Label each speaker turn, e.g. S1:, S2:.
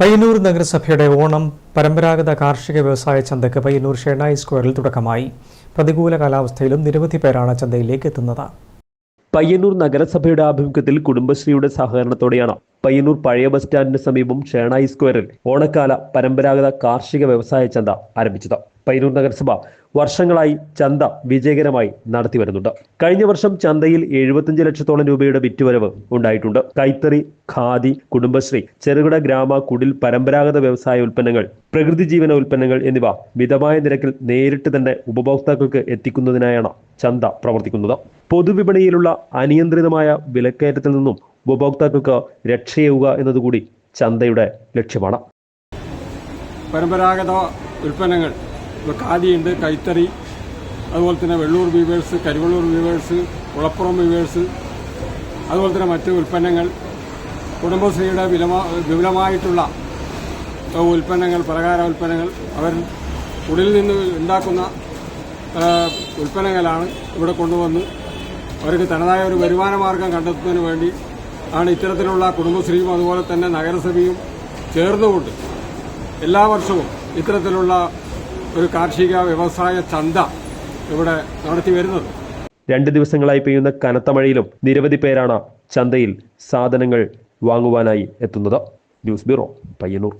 S1: പയ്യന്നൂർ നഗരസഭയുടെ ഓണം പരമ്പരാഗത കാർഷിക വ്യവസായ ചന്തയ്ക്ക് പയ്യന്നൂർ ഷെണായി സ്ക്വയറിൽ തുടക്കമായി. പ്രതികൂല കാലാവസ്ഥയിലും നിരവധി പേരാണ് ചന്തയിലേക്ക് എത്തുന്നത്.
S2: പയ്യന്നൂർ നഗരസഭയുടെ ആഭിമുഖ്യത്തിൽ കുടുംബശ്രീയുടെ സഹകരണത്തോടെയാണ് പയ്യന്നൂർ പഴയ ബസ് സ്റ്റാൻഡിന് സമീപം ഷേണായി സ്ക്വയറിൽ ഓണക്കാല പരമ്പരാഗത കാർഷിക വ്യവസായ ചന്ത ആരംഭിച്ചത്. പയ്യന്നൂർ നഗരസഭ വർഷങ്ങളായി ചന്ത വിജയകരമായി നടത്തി വരുന്നുണ്ട്. കഴിഞ്ഞ വർഷം ചന്തയിൽ എഴുപത്തിയഞ്ച് ലക്ഷത്തോളം രൂപയുടെ വിറ്റുവരവ് ഉണ്ടായിട്ടുണ്ട്. കൈത്തറി ഖാദി കുടുംബശ്രീ ചെറുകിട ഗ്രാമ കുടിൽ പരമ്പരാഗത വ്യവസായ ഉൽപ്പന്നങ്ങൾ പ്രകൃതി ജീവന ഉൽപ്പന്നങ്ങൾ എന്നിവ മിതമായ നിരക്കിൽ നേരിട്ട് തന്നെ ഉപഭോക്താക്കൾക്ക് എത്തിക്കുന്നതിനായാണ് ചന്ത പ്രവർത്തിക്കുന്നത്. പൊതുവിപണിയിലുള്ള അനിയന്ത്രിതമായ വിലക്കയറ്റത്തിൽ നിന്നും ഉപഭോക്താക്കൾക്ക് രക്ഷയാവുക എന്നതുകൂടി ചന്തയുടെ ലക്ഷ്യമാണ്.
S3: പരമ്പരാഗത ഉൽപ്പന്നങ്ങൾ ഇപ്പോൾ ഖാദിയുണ്ട് കൈത്തറി അതുപോലെ തന്നെ Vellur weavers Karivellur weavers Kulappuram weavers അതുപോലെ തന്നെ മറ്റ് ഉൽപ്പന്നങ്ങൾ. കുടുംബശ്രീയുടെ വിപുലമായിട്ടുള്ള ഉൽപ്പന്നങ്ങൾ പലകാര ഉൽപ്പന്നങ്ങൾ അവർ ഉള്ളിൽ നിന്ന് ഉണ്ടാക്കുന്ന ഉൽപ്പന്നങ്ങളാണ് ഇവിടെ കൊണ്ടുവന്ന് അവർക്ക് തനതായ ഒരു വരുമാന മാർഗം കണ്ടെത്തുന്നതിന് വേണ്ടി ആണ് ഇത്തരത്തിലുള്ള കുടുംബശ്രീയും അതുപോലെ തന്നെ നഗരസഭയും ചേർന്നുകൊണ്ട് എല്ലാ വർഷവും ഇത്തരത്തിലുള്ള ഒരു കാർഷിക വ്യവസായ ചന്ത ഇവിടെ നടത്തി വരുന്നത്.
S2: രണ്ട് ദിവസങ്ങളായി പെയ്യുന്ന കനത്ത മഴയിലും നിരവധി പേരാണ് ചന്തയിൽ സാധനങ്ങൾ വാങ്ങുവാനായി എത്തുന്നത്. News bureau Payyanur.